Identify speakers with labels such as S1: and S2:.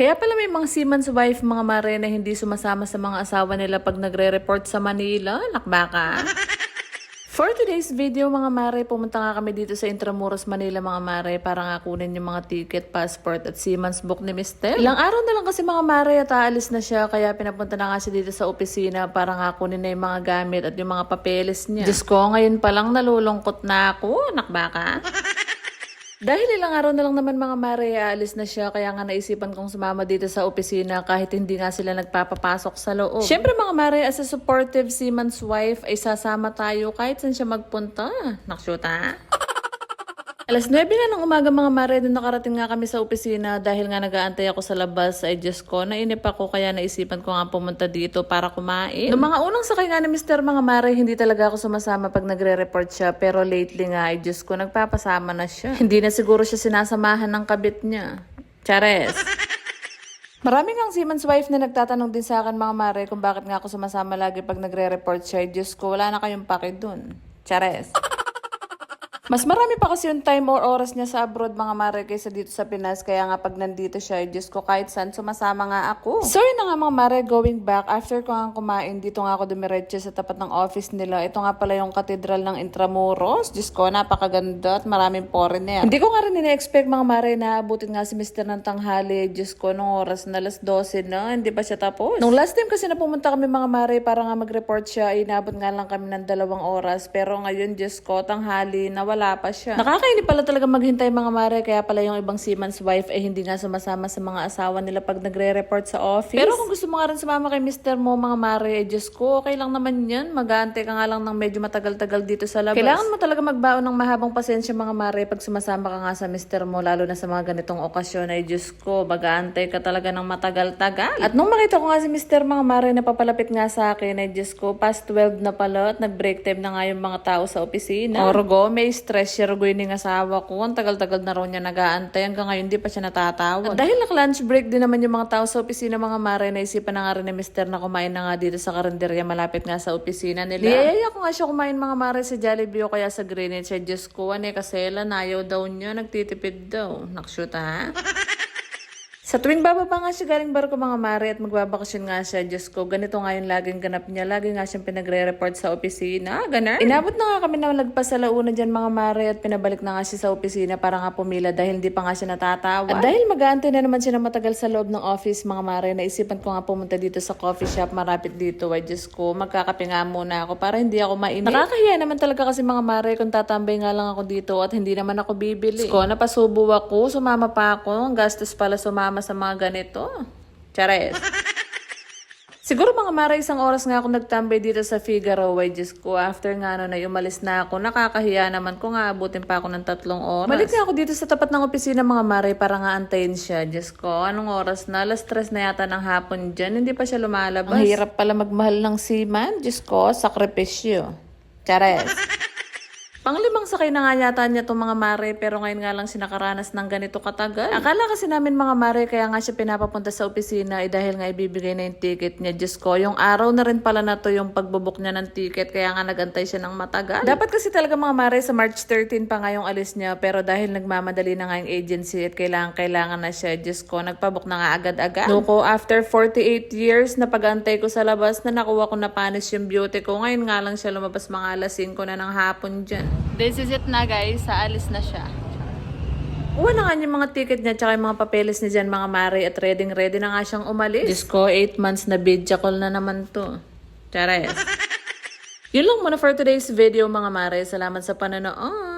S1: Kaya pala may mga seaman's wife, mga mare na hindi sumasama sa mga asawa nila pag nagre-report sa Manila. Nakbaka. For today's video mga mare, pumunta nga kami dito sa Intramuros, Manila mga mare para nga kunin yung mga ticket, passport at seaman's book ni Mr. Ilang araw na lang kasi mga mare at aalis na siya kaya pinapunta na nga siya dito sa opisina para nga kunin na yung mga gamit at yung mga papeles niya. Diyos ko, ngayon pa lang nalulungkot na ako. Nakbaka. Dahil ilang araw na lang naman mga mare, aalis na siya kaya nga naisipan kong sumama dito sa opisina kahit hindi nga sila nagpapapasok sa loob. Siyempre mga mare, as a supportive seaman's wife ay sasama tayo kahit saan siya magpunta. Naksyuta? Alas 9 na ng umaga mga mare, doon nakarating nga kami sa opisina dahil nga nag-aantay ako sa labas ay Diyos ko, nainip ako kaya naisipan ko nga pumunta dito para kumain. Noong mga unang sakay nga ni Mr. mga mare, hindi talaga ako sumasama pag nagre-report siya pero lately nga ay Diyos ko, nagpapasama na siya. hindi na siguro siya sinasamahan ng kabit niya. Chares. Maraming ang seaman's wife na nagtatanong din sa akin mga mare kung bakit nga ako sumasama lagi pag nagre-report siya. Ay, Diyos ko, wala na kayong pake dun. Chares. Mas marami pa kasi yung time or oras niya sa abroad mga mare kaysa dito sa Pinas. Kaya nga pag nandito siya, Diyos ko kahit saan sumasama nga ako. So yun na nga mga mare, going back, after ko nga kumain, dito nga ako dumiretso sa tapat ng office nila. Ito nga pala yung katedral ng Intramuros. Diyos ko, napakaganda at maraming foreigner. Hindi ko nga rin ina-expect mga mare na abutin nga si Mr. ng tanghali. Diyos ko, nung oras na alas 12 na, hindi pa siya tapos. Nung last time kasi na pumunta kami mga mare para nga mag-report siya, inabot nga lang kami ng dalawang oras. Pero ngayon, Diyos ko, tanghali na wala pa siya. Nakakainip pala talaga maghintay mga mare, kaya pala yung ibang seaman's wife ay hindi nga sumasama sa mga asawa nila pag nagre-report sa office. Pero kung gusto mo nga rin sumama kay Mr. mo mga mare, eh, Diyos ko, okay lang naman yan. Mag-aantay ka nga lang ng medyo matagal-tagal dito sa labas. Kailangan mo talaga magbaon ng mahabang pasensya mga mare pag sumasama ka nga sa Mr. mo, lalo na sa mga ganitong okasyon ay Diyos ko, mag-aantay ka talaga ng matagal-tagal. At nung makita ko nga si Mr. mga mare na papalapit nga sa akin ay Diyos ko, past 12 na pala at nag-break time na nga yung mga tao sa opisina. Orgo, may stress siya Rugoy ng asawa ko. Ang tagal-tagal na raw niya nag-aantay. Hanggang ngayon, di pa siya natatawag. At dahil naka-lunch break din naman yung mga tao sa opisina, mga mare, naisipan na nga rin ni Mr. na kumain na nga dito sa karinderya malapit nga sa opisina nila. Niyayaya ko nga siya kumain mga mare sa Jollibee o kaya sa Greenwich. Ay, Diyos ko, ane, kasela, nayaw daw niya, nagtitipid daw. Nakshoot ha? Sa tuwing bababa nga siya galing barko mga mare at magbabakasyon nga siya, Diyos ko, ganito nga yung laging ganap niya. Lagi nga siyang pinagre-report sa opisina. Ganun. Inabot na nga kami na lagpas sa launa dyan mga mare at pinabalik na nga siya sa opisina para nga pumila dahil hindi pa nga siya natatawag. At dahil mag-aantay na naman siya na matagal sa loob ng office mga mare, naisipan ko nga pumunta dito sa coffee shop marapit dito. Ay Diyos ko, magkakape nga muna ako para hindi ako mainit. Nakakahiya naman talaga kasi mga mare kung tatambay nga lang ako dito at hindi naman ako bibili. Diyos ko, napasubo ako, sumama pa ako. Ang gastos pala sumama sa mga ganito. Chares. Siguro mga mara isang oras nga ako nagtambay dito sa Figaro, ay Diyos ko. After nga no, na umalis na ako, nakakahiya naman ko nga abutin pa ako ng tatlong oras. Balik nga ako dito sa tapat ng opisina mga mare para nga antayin siya. Diyos ko, anong oras na? Alas stress na yata ng hapon dyan. Hindi pa siya lumalabas. Ang hirap pala magmahal ng seaman. Diyos ko, sakripisyo. Chares. Panglimang sakay na nga yata niya itong mga mare pero ngayon nga lang sinakaranas ng ganito katagal. Akala kasi namin mga mare kaya nga siya pinapapunta sa opisina eh dahil nga ibibigay na yung ticket niya. Diyos ko, yung araw na rin pala na to yung pagbubuk niya ng ticket kaya nga nagantay siya ng matagal. Dapat kasi talaga mga mare sa March 13 pa nga yung alis niya pero dahil nagmamadali na nga yung agency at kailangan kailangan na siya. Diyos ko, nagpabook na nga agad-agad. Nuko, after 48 years na pag-antay ko sa labas na nakuha ko na panis yung beauty ko. Ngayon nga lang siya lumabas mga alas 5 na ng hapon dyan.
S2: This is it na guys, sa alis na siya.
S1: Uwa na nga yung mga ticket niya tsaka yung mga papeles niya dyan mga mare at ready ready na nga siyang umalis. Diyos ko, 8 months na video call na naman to. Chares. Yun lang muna for today's video mga mare. Salamat sa panonood.